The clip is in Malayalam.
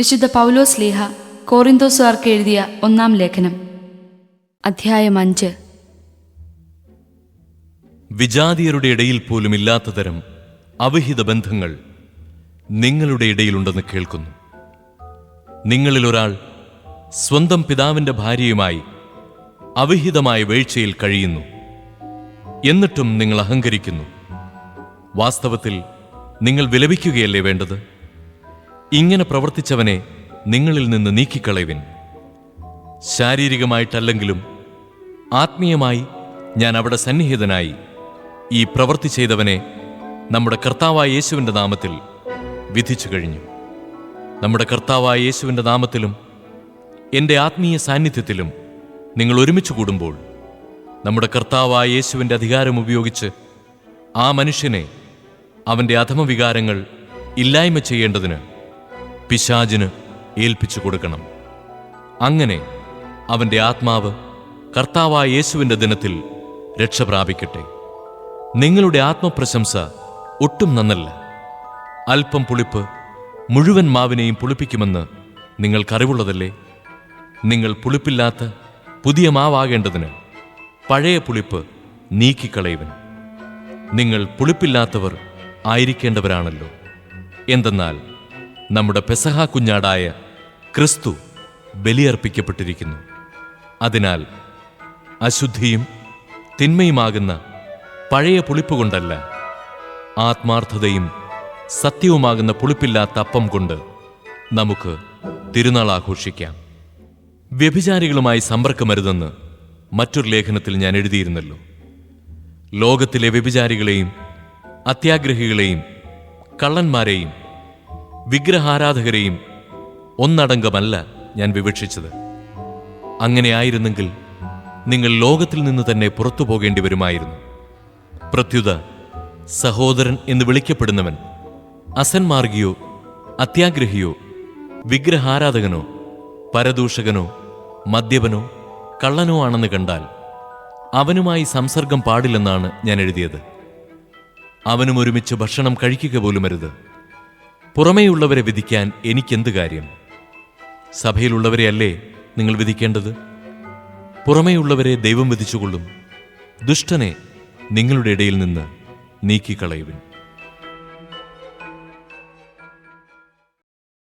വിശുദ്ധ പൗലോസ് ലീഹ കോറിന്തോസുകാർക്ക് എഴുതിയ ഒന്നാം ലേഖനം. അധ്യായം അഞ്ച്. വിജാതിയരുടെ ഇടയിൽ പോലും ഇല്ലാത്ത തരം അവിഹിത ബന്ധങ്ങൾ നിങ്ങളുടെ ഇടയിലുണ്ടെന്ന് കേൾക്കുന്നു. നിങ്ങളിൽ ഒരാൾ സ്വന്തം പിതാവിന്റെ ഭാര്യയുമായി അവിഹിതമായ വീഴ്ചയിൽ കഴിയുന്നു. എന്നിട്ടും നിങ്ങൾ അഹങ്കരിക്കുന്നു. വാസ്തവത്തിൽ നിങ്ങൾ വിലപിക്കുകയല്ലേ വേണ്ടത്? ഇങ്ങനെ പ്രവർത്തിച്ചവനെ നിങ്ങളിൽ നിന്ന് നീക്കിക്കളയുവിൻ. ശാരീരികമായിട്ടല്ലെങ്കിലും ആത്മീയമായി ഞാൻ അവിടെ സന്നിഹിതനായി ഈ പ്രവൃത്തി ചെയ്തവനെ നമ്മുടെ കർത്താവായ യേശുവിന്റെ നാമത്തിൽ വിധിച്ചു കഴിഞ്ഞു. നമ്മുടെ കർത്താവായ യേശുവിന്റെ നാമത്തിലും എന്റെ ആത്മീയ സാന്നിധ്യത്തിലും നിങ്ങൾ ഒരുമിച്ച് കൂടുമ്പോൾ നമ്മുടെ കർത്താവായ യേശുവിന്റെ അധികാരം ഉപയോഗിച്ച് ആ മനുഷ്യനെ അവന്റെ അധമവികാരങ്ങൾ ഇല്ലായ്മ ചെയ്യേണ്ടതിന് പിശാചിന് ഏൽപ്പിച്ചു കൊടുക്കണം. അങ്ങനെ അവന്റെ ആത്മാവ് കർത്താവായ യേശുവിന്റെ ദിനത്തിൽ രക്ഷ പ്രാപിക്കട്ടെ. നിങ്ങളുടെ ആത്മപ്രശംസ ഒട്ടും നന്നല്ല. അല്പം പുളിപ്പ് മുഴുവൻ മാവിനെയും പുളിപ്പിക്കുമെന്ന് നിങ്ങൾക്കറിവുള്ളതല്ലേ? നിങ്ങൾ പുളിപ്പില്ലാത്ത പുതിയ മാവാകേണ്ടതിന് പഴയ പുളിപ്പ് നീക്കിക്കളയുവൻ. നിങ്ങൾ പുളിപ്പില്ലാത്തവർ ആയിരിക്കേണ്ടവരാണല്ലോ. എന്തെന്നാൽ നമ്മുടെ പെസഹ കുഞ്ഞാടായ ക്രിസ്തു ബലിയർപ്പിക്കപ്പെട്ടിരിക്കുന്നു. അതിനാൽ അശുദ്ധിയും തിന്മയുമാകുന്ന പഴയ പുളിപ്പ് കൊണ്ടല്ല ആത്മാർത്ഥതയും സത്യവുമാകുന്ന പുളിപ്പില്ലാത്ത അപ്പം കൊണ്ട് നമുക്ക് തിരുനാൾ ആഘോഷിക്കാം. വ്യഭിചാരികളുമായി സമ്പർക്കമരുതെന്ന് മറ്റൊരു ലേഖനത്തിൽ ഞാൻ എഴുതിയിരുന്നല്ലോ. ലോകത്തിലെ വ്യഭിചാരികളെയും അത്യാഗ്രഹികളെയും കള്ളന്മാരെയും വിഗ്രഹാരാധകരെയും ഒന്നടങ്കമല്ല ഞാൻ വിവക്ഷിച്ചത്. അങ്ങനെയായിരുന്നെങ്കിൽ നിങ്ങൾ ലോകത്തിൽ നിന്ന് തന്നെ പുറത്തു പോകേണ്ടി വരുമായിരുന്നു പ്രത്യുത സഹോദരൻ എന്ന് വിളിക്കപ്പെടുന്നവൻ അസന്മാർഗിയോ അത്യാഗ്രഹിയോ വിഗ്രഹാരാധകനോ പരദൂഷകനോ മദ്യപനോ കള്ളനോ ആണെന്ന് കണ്ടാൽ അവനുമായി സംസർഗം പാടില്ലെന്നാണ് ഞാൻ എഴുതിയത്. അവനും ഒരുമിച്ച് ഭക്ഷണം കഴിക്കുക പോലുമരുത്. പുറമേയുള്ളവരെ വിധിക്കാൻ എനിക്കെന്ത് കാര്യം? സഭയിലുള്ളവരെയല്ലേ നിങ്ങൾ വിധിക്കേണ്ടത്? പുറമേയുള്ളവരെ ദൈവം വിധിച്ചുകൊള്ളും. ദുഷ്ടനെ നിങ്ങളുടെ ഇടയിൽ നിന്ന് നീക്കിക്കളയുവിൻ.